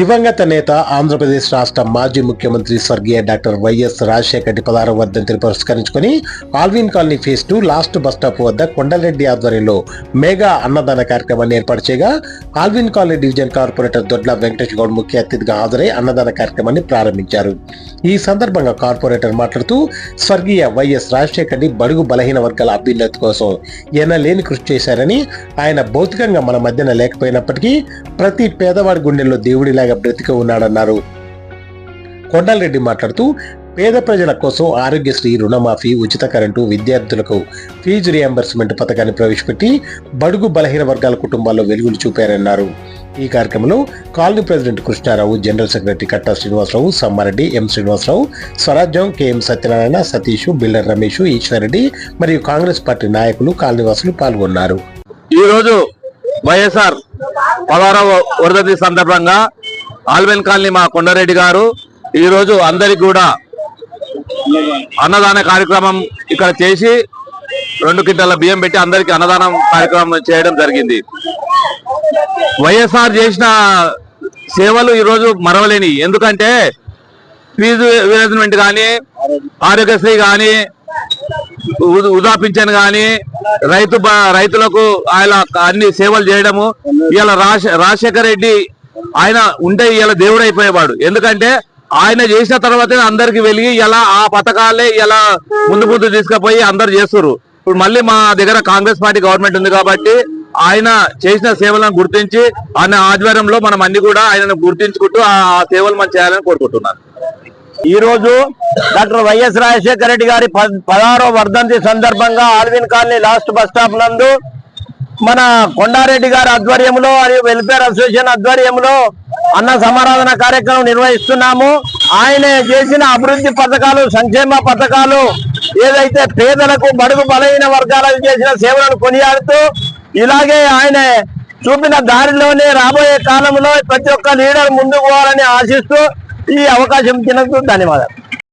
దివంగత నేత ఆంధ్రప్రదేశ్ రాష్ట్ర మాజీ ముఖ్యమంత్రి స్వర్గీయ డాక్టర్ వైఎస్ రాజశేఖర రెడ్డి పదహారవ వర్ధంతిని పురస్కరించుకొని Alwyn colony phase two last bus stop వద్ద కొండలరెడ్డి ఆధ్వర్యంలో మెగా అన్నదాన కార్యక్రమాన్ని ఏర్పాటు చేయగా Alwyn colony division corporator Dodla Venkatesh Goud ముఖ్య అతిథిగా హాజరై అన్నదాన కార్యక్రమాన్ని ప్రారంభించారు. ఈ సందర్భంగా కార్పొరేటర్ మాట్లాడుతూ స్వర్గీయ వైఎస్ రాజశేఖర్ రెడ్డి బడుగు బలహీన వర్గాల అభ్యున్నతి కోసం ఎనలేని కృషి చేశారని ఆయన భౌతికంగా మన మధ్యన లేకపోయినప్పటికీ ప్రతి పేదవాడి గుండెల్లో దేవుడిలాగా బ్రతికి ఉన్నాడన్నారు. కొండలరెడ్డి మాట్లాడుతూ పేద ప్రజల కోసం ఆరోగ్యశ్రీ రుణమాఫీ ఉచిత కరెంటు విద్యార్థులకు ఫీజు రియంబర్స్మెంట్ పథకాన్ని ప్రవేశపెట్టి బడుగు బలహీన వర్గాల కుటుంబాల్లో వెలుగులు చూపారన్నారు. ఈ కార్యక్రమంలో colony president Krishnarao general secretary Katta Srinivasarao Sammareddy M Srinivasarao Swarajyam KM Satyanarayana Satish Billar Ramesh Eshwarreddy మరియు కాంగ్రెస్ పార్టీ నాయకులు కాలనీవాసులు పాల్గొన్నారు. ఈ రోజు వైఎస్ఆర్ పదహారవ వర్ధంతి సందర్భంగా ఆల్వెన్ కాలనీ మా కొండారెడ్డి గారు ఈ రోజు అందరికి కూడా అన్నదాన కార్యక్రమం ఇక్కడ చేసి రెండు క్వింటాల బియ్యం పెట్టి అందరికి అన్నదానం కార్యక్రమం చేయడం జరిగింది. వైఎస్ఆర్ చేసిన సేవలు ఈ రోజు మరవలేని ఎందుకంటే ఫీజు రియంబర్స్మెంట్ కానీ ఆరోగ్యశ్రీ కానీ ఉదా పింఛన్ కానీ రైతు రైతులకు ఆయన అన్ని సేవలు చేయడము ఇలా రాజశేఖర రెడ్డి ఆయన ఉంటే ఇలా దేవుడు అయిపోయేవాడు. ఎందుకంటే ఆయన చేసిన తర్వాతే అందరికి వెలిగి ఇలా ఆ పథకాలే ఇలా ముందు ముందు తీసుకుపోయి అందరు చేస్తారు ఇప్పుడు మళ్ళీ మా దగ్గర కాంగ్రెస్ పార్టీ గవర్నమెంట్ ఉంది కాబట్టి ఆయన చేసిన సేవలను గుర్తించి ఆయన ఆధ్వర్యంలో మనం అన్ని కూడా ఆయనను గుర్తించుకుంటూ ఆ సేవలు మనం చేయాలని కోరుకుంటున్నాను. ఈ రోజు డాక్టర్ వైఎస్ రాజశేఖర రెడ్డి గారి పదహారో వర్ధంతి సందర్భంగా Alwyn colony last bus stop నందు మన కొండారెడ్డి గారి ఆధ్వర్యంలో మరియు వెల్ఫేర్ అసోసియేషన్ ఆధ్వర్యంలో అన్న సమారాధన కార్యక్రమం నిర్వహిస్తున్నాము. ఆయన చేసిన అభివృద్ధి పథకాలు సంక్షేమ పథకాలు ఏదైతే పేదలకు బడుగు బలహీన వర్గాలకు చేసిన సేవలను కొనియాడుతూ ఇలాగే ఆయన చూపిన దారిలోనే రాబోయే కాలంలో ప్రతి ఒక్క లీడర్ ముందుకు పోవాలని ఆశిస్తూ ఈ అవకాశం ఇచ్చినందుకు ధన్యవాదాలు.